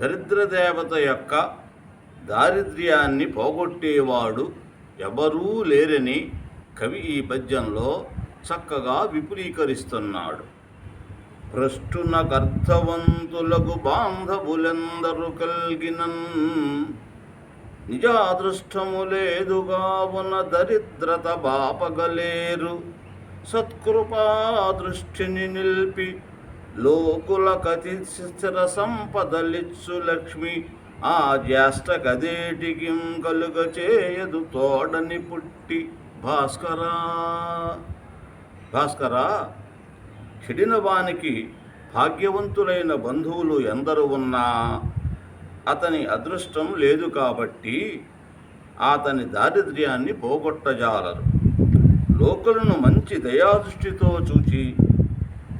దరిద్ర దేవత యొక్క దారిద్ర్యాన్ని పోగొట్టేవాడు ఎవరూ లేరని కవి ఈ పద్యంలో చక్కగా విపులీకరిస్తున్నాడు. భ్రష్టునకర్థవంతులకు బాంధవులెందరు కలిగినన్ నిజాదృష్టము లేదుగావున దరిద్రత బాపగలేరు. సత్కృపా దృష్టిని నిలిపి లోకుల కతి స్థిర సంపదలిచ్చు లక్ష్మి ఆ జ్యేష్ఠ కదేటికి కలుగ చేయదు తోడని పుట్టి భాస్కరా. భాస్కరా చెడిన వానికి భాగ్యవంతులైన బంధువులు ఎందరు ఉన్నా అతని అదృష్టం లేదు కాబట్టి అతని దారిద్ర్యాన్ని పోగొట్టజాలరు. లోకులను మంచి దయాదృష్టితో చూచి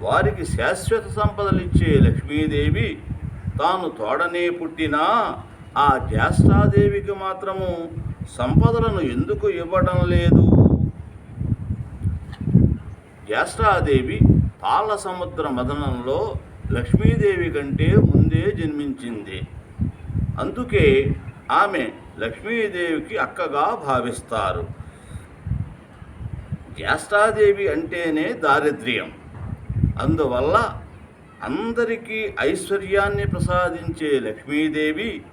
వారికి శాశ్వత సంపదలిచ్చే లక్ష్మీదేవి తాను తోడనే పుట్టినా ఆ జ్యేష్ఠాదేవికి మాత్రము సంపదలను ఎందుకు ఇవ్వడం లేదు? జ్యేష్ఠాదేవి పాల సముద్ర మదనంలో లక్ష్మీదేవి కంటే ముందే జన్మించింది. అందుకే ఆమె లక్ష్మీదేవికి అక్కగా భావిస్తారు. జ్యేష్ఠాదేవి అంటేనే దారిద్ర్యం. అందువల్ల అందరికీ ఐశ్వర్యాన్ని ప్రసాదించే లక్ష్మీదేవి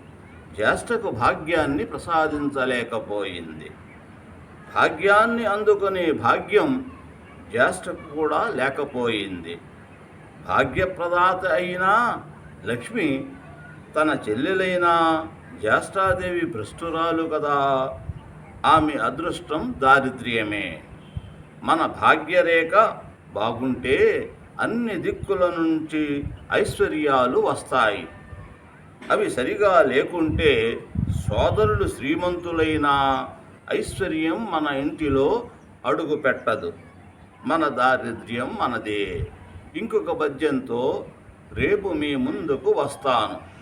జ్యేష్ఠకు భాగ్యాన్ని ప్రసాదించలేకపోయింది. భాగ్యాన్ని అందుకునే భాగ్యం జ్యేష్ఠకు కూడా లేకపోయింది. భాగ్యప్రదాత అయినా లక్ష్మి తన చెల్లెలైన జ్యేష్ఠాదేవి భ్రష్టురాలు కదా. ఆమె అదృష్టం దారిద్ర్యమే. మన భాగ్యరేఖ బాగుంటే అన్ని దిక్కుల నుంచి ఐశ్వర్యాలు వస్తాయి. అవి సరిగా లేకుంటే సోదరులు శ్రీమంతులైన ఐశ్వర్యం మన ఇంటిలో అడుగు పెట్టదు. మన దారిద్ర్యం మనదే. ఇంకొక పద్యంతో రేపు మీ ముందుకు వస్తాను.